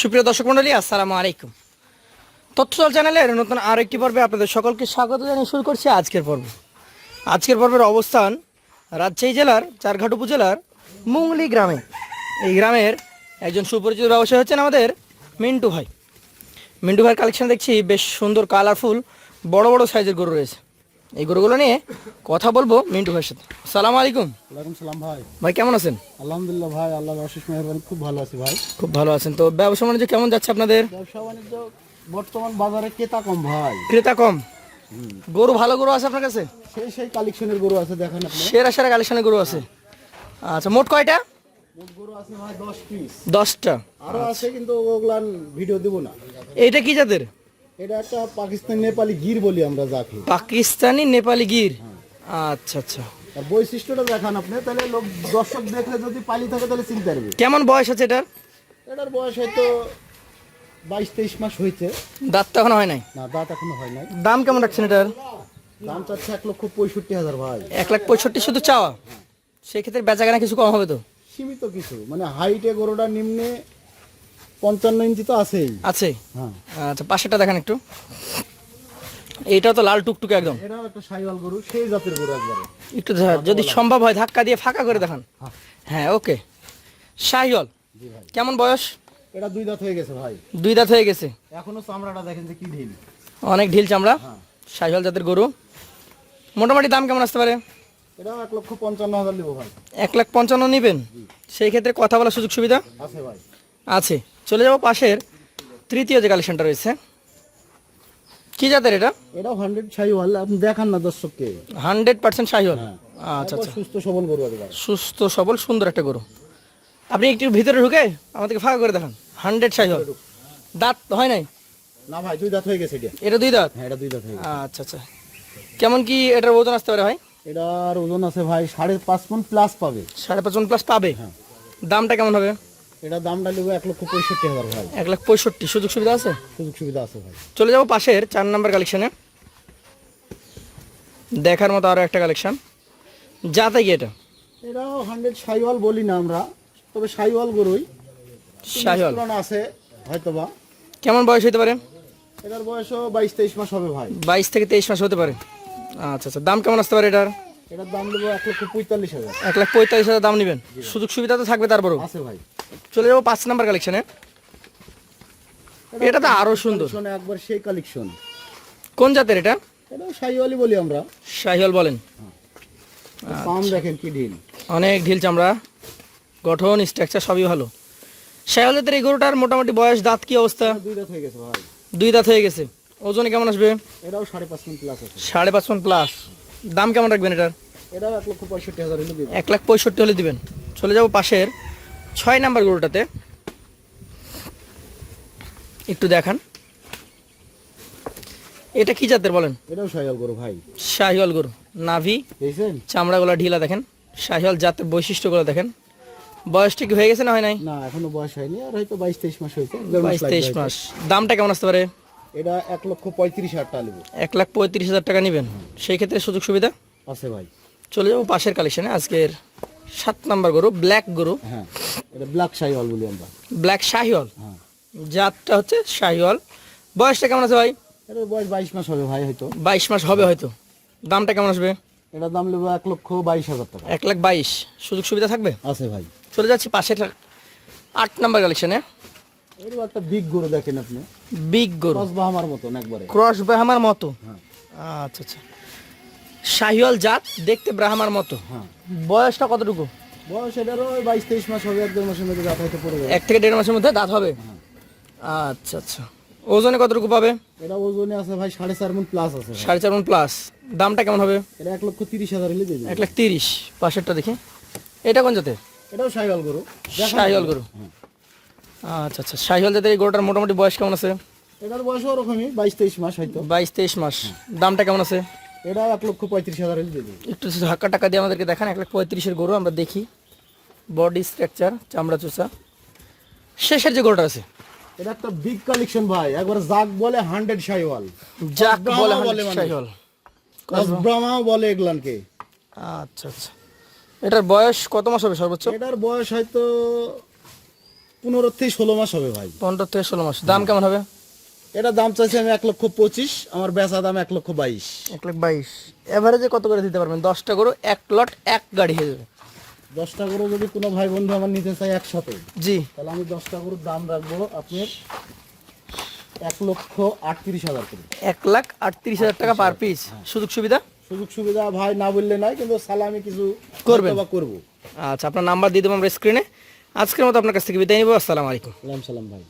সুপ্রিয় দর্শক মন্ডলী, আসসালামু আলাইকুম। তথ্যদল চ্যানেলের নতুন আর একটি পর্বে আপনাদের সকলকে স্বাগত জানিয়ে শুরু করছি আজকের পর্ব। আজকের পর্বের অবস্থান রাজশাহী জেলার চারঘাট উপজেলার মুংলি গ্রামে। এই গ্রামের একজন সুপরিচিত ব্যবসায়ী হচ্ছেন আমাদের মিন্টু ভাই। মিন্টু ভাইয়ের কালেকশন দেখছি, বেশ সুন্দর কালারফুল বড় বড় সাইজের গরু রয়েছে। এই গরুগুলো নিয়ে কথা বলব মিন্টু ভাইয়ের সাথে। সালাম আলাইকুম। ওয়ালাইকুম সালাম ভাই। ভাই কেমন আছেন? আলহামদুলিল্লাহ ভাই আল্লাহর অশেষ মেহরবানি খুব ভালো আছি ভাই। খুব ভালো আছেন। তো ব্যবসা বাণিজ্য কেমন যাচ্ছে আপনাদের? ব্যবসা বাণিজ্য বর্তমান বাজারে ক্রেতা কম ভাই। ক্রেতা কম। গরু ভালো গরু আছে আপনার কাছে? সেই সেই কালেকশনের গরু আছে দেখেন আপনি। সেরা সেরা কালেকশনের গরু আছে। আচ্ছা মোট কয়টা? মোট গরু আছে ভাই পিস আরও আছে কিন্তু ওগুলান ভিডিও দিব না। এইটা কি জাতের? এটা একটা পাকিস্তান নেপালি গির বলি আমরা যাকে। পাকিস্তানি নেপালি গির? আচ্ছা আচ্ছা। আর বৈশিষ্ট্যটা দেখান আপনি তাহলে লোক দর্শক দেখলে যদি পালি থাকে তাহলে চিনতে পারবে। কেমন বয়স আছে এটার? এটার বয়স হয়তো বাইশ তেইশ মাস হয়েছে। দাঁত তো এখনও হয় নাই? না দাঁত এখনও হয় নাই। দাম কেমন রাখছেন এটার? দাম চাচ্ছে এক লক্ষ পঁয়ষট্টি হাজার ভাই। এক লাখ পঁয়ষট্টি শুধু চাওয়া? সেক্ষেত্রে বেচা কেনা কিছু কম হবে তো? সীমিত কিছু। মানে হাইটে গরুটা নিম্নে পঞ্চান্ন ইঞ্চি তো আছেই। আছে হ্যাঁ। আচ্ছা পাশেরটা দেখেন একটু। এইটাও তো লাল টুকটুকে একদম। এটাও একটা সাইওয়াল গরু সেই জাতের গরু একবারে। একটু যদি সম্ভব হয় ধাক্কা দিয়ে ফাঁকা করে দেখান। হ্যাঁ। ওকে। শাহিওল কেমন বয়স? এটা দুই দাঁত হয়ে গেছে ভাই। দুই দাঁত হয়ে গেছে। এখনও চামড়াটা দেখেন যে কি ঢিল। অনেক ঢিল চামড়া। হ্যাঁ। শাহিওয়াল জাতের গরু। মোটামুটি দাম কেমন আসতে পারে? এটাও এক লক্ষ পঞ্চান্ন হাজার নেব ভাই। এক লাখ পঞ্চান্ন নেবেন? সেই ক্ষেত্রে কথা বলার সুযোগ সুবিধা আছে ভাই। আছে। চলে যাব পাশের তৃতীয় যে কালেকশনটা রয়েছে। কি জাতের এটা? এটাও হান্ড্রেড সাইওয়াল আপনি দেখান না দর্শককে। হান্ড্রেড পার্সেন্ট শাহিওয়াল আচ্ছা আচ্ছা। সুস্থ সবল গরু সুস্থ সবল সুন্দর একটা গরু। আপনি একটু ভিতরে ঢুকে আমাদেরকে ফাঁকা করে দেখান। হান্ড্রেড শাহিওয়াল দাঁত হয় নাই? না ভাই দুই দাঁত হয়ে গেছে এটা। এটা দুই দাঁত? হ্যাঁ এটা দুই দাঁত হয়ে গেছে। আচ্ছা আচ্ছা। কেমন কি এটার ওজন আসতে পারে ভাই? এটার ওজন আছে ভাই সাড়ে পাঁচ মন প্লাস পাবে। সাড়ে পাঁচ প্লাস পাবে? হ্যাঁ। দামটা কেমন হবে? এটা দামটা নেব এক লক্ষ পঁয়ষট্টি হাজার ভাই। এক লাখ পঁয়ষট্টি সুযোগ সুবিধা আছে? সুযোগ সুবিধা আছে ভাই। চলে যাব পাশের চার নাম্বার কালেকশনে দেখার মতো আরও একটা কালেকশন যাতে কি এটা? এটাও হান্ড্রেড সাইওয়াল বলি না আমরা তবে সাইওয়াল গরুই। তুলনা আছে হয়তো বা কেমন বয়স হতে পারে? এটার বয়সও বাইশ তেইশ মাস হবে ভাই। বাইশ থেকে তেইশ মাস হতে পারে। আচ্ছা আচ্ছা দাম কেমন আসতে পারে এটার? এটার দাম নেব এক লক্ষ পঁয়তাল্লিশ হাজার। এক লাখ পঁয়তাল্লিশ হাজার দাম নেবেন। সুযোগ সুবিধা তো থাকবে তারপরেও। আছে ভাই। চলে যাব পাঁচ নাম্বার কালেকশনে এটা তো আরও সুন্দর। একবার সেই কালেকশন কোন জাতের এটা? সাইওয়ালি বলি আমরা। শাহিওয়াল বলেন। পাম দেখেন কি ঢিল অনেক ঢিল চামড়া। গঠন স্ট্রাকচার সবই ভালো। এই গরুটার মোটামুটি বয়স দাঁত কি অবস্থা? দুই দাঁত হয়ে গেছে ভাই। দুই দাঁত হয়ে গেছে। ওজনে কেমন আসবে? এটাও সাড়ে পাঁচ প্লাস আছে। সাড়ে পাঁচ মন প্লাস দাম কেমন রাখবেন এটার? এটাও এক লক্ষ পঁয়ষট্টি হাজার হলে এক লাখ পঁয়ষট্টি হলে দিবেন। চলে যাব পাশের। ছয় নাম্বার গরুটাতে। একটু দেখান। এটা কি জাতের বলেন? এটাও সাইওয়াল গরু ভাই। শাহিওয়াল গরু। নাভি চামড়াগুলো ঢিলা দেখেন। শাহিওয়াল জাতের বৈশিষ্ট্যগুলো দেখেন। বয়সটা কি হয়ে গেছে না হয় নাই? না এখনও বয়স হয়নি আর হয়তো বাইশ তেইশ মাস হয়েছে। বাইশ তেইশ মাস। দামটা কেমন আসতে পারে? এটা এক লক্ষ পঁয়ত্রিশ হাজার টাকা নেব। এক লাখ পঁয়ত্রিশ হাজার টাকা নেবেন। সেই ক্ষেত্রে সুযোগ সুবিধা? আছে ভাই। চলে যাব পাশের কালেকশনে আজকের সাত নাম্বার গরু ব্ল্যাক গরু। হ্যাঁ এটা ব্ল্যাক সাইওয়াল বলি আমরা। ব্ল্যাক শাহিওয়াল। হ্যাঁ। জাতটা হচ্ছে শাহিওয়াল। বয়সটা কেমন আছে ভাই? এটার বয়স বাইশ মাস হবে ভাই হয়তো। বাইশ মাস হবে হয়তো। দামটা কেমন আসবে? এটার দাম নেব এক লক্ষ বাইশ হাজার টাকা। এক লাখ বাইশ। সুযোগ সুবিধা থাকবে? আছে ভাই। চলে যাচ্ছি পাশের আট নাম্বার কালেকশনে এরকম একটা বিগ গরু দেখেন আপনি। বিগ গরু। দশ বা আমার মতন একবারে। ক্রস ব্রাহ্মার মতো। হ্যাঁ। আচ্ছা আচ্ছা। শাহিওয়াল জাত দেখতে ব্রাহ্মার মতো। হ্যাঁ। বয়সটা কতটুকু? বয়স এটারও বাইশ তেইশ মাস হবে এক দেড় মাসের মধ্যে যাতা হয়তো পড়ে যাবে। এক থেকে দেড় মাসের মধ্যে দাঁত হবে? আচ্ছা আচ্ছা। ওজনে কতটুকু পাবে? এটা ওজনে আছে ভাই সাড়ে চার মন প্লাস আছে সাড়ে চার মন প্লাস দামটা কেমন হবে? এটা এক লক্ষ তিরিশ হাজার হলে দিয়ে দেবে। এক লাখ তিরিশ। পাশেরটা দেখি। এটা কোন জাতের? এটাও সাইওয়াল গরু। শাহিওয়াল গরু। আচ্ছা আচ্ছা। শাহিওয়াল জাতের এই গরুটার মোটামুটি বয়স কেমন আছে? এটার বয়স ওরকমই বাইশ তেইশ মাস হয়তো। বাইশ তেইশ মাস। দামটা কেমন আছে? এটা এক লক্ষ পঁয়ত্রিশ হাজার হলে দিয়ে একটু ধাক্কা টাকা দিয়ে আমাদেরকে দেখান এক লাখ পঁয়ত্রিশের গরু আমরা দেখি। বডি স্ট্রাকচার চামড়া চুষা। শেষের যে গরুটা আছে। এটা একটা বিগ কালেকশন ভাই একবার জাক বলে হান্ড্রেড সাইওয়াল। যাক বলে হান্ড্রেড মানুষ। শাহিওয়াল বলে এগুলানকে। আচ্ছা আচ্ছা। এটার বয়স কত মাস হবে সর্বোচ্চ? এটার বয়স হয়তো পনেরো থেকে ষোলো মাস হবে ভাই। পনেরো থেকে ষোলো মাস। দাম কেমন হবে? এটা দাম চাইছি আমি এক লক্ষ পঁচিশ আমার বেচা দাম এক লক্ষ বাইশ। এক লাখ বাইশ। এভারেজে কত করে দিতে পারবেন? দশটা গরু এক লট এক গাড়ি হয়ে যাবে। দশটা গরু যদি কোনো ভাই বন্ধু আমার নিতে চায় একসাথে জি। তাহলে আমি দশটা গরুর দাম রাখব আপনার এক লক্ষ আটত্রিশ হাজার করে। এক লাখ আটত্রিশ হাজার টাকা পার পিস সুযোগ সুবিধা? সুযোগ সুবিধা ভাই না বললে নাই কিন্তু সালামি কিছু করবে বা করব। আচ্ছা আপনার নাম্বার দিয়ে দেবো আমরা স্ক্রিনে আজকের মতো আপনার কাছ থেকে বিদায় নিব। আসসালামু আলাইকুম। সালাম ভাই।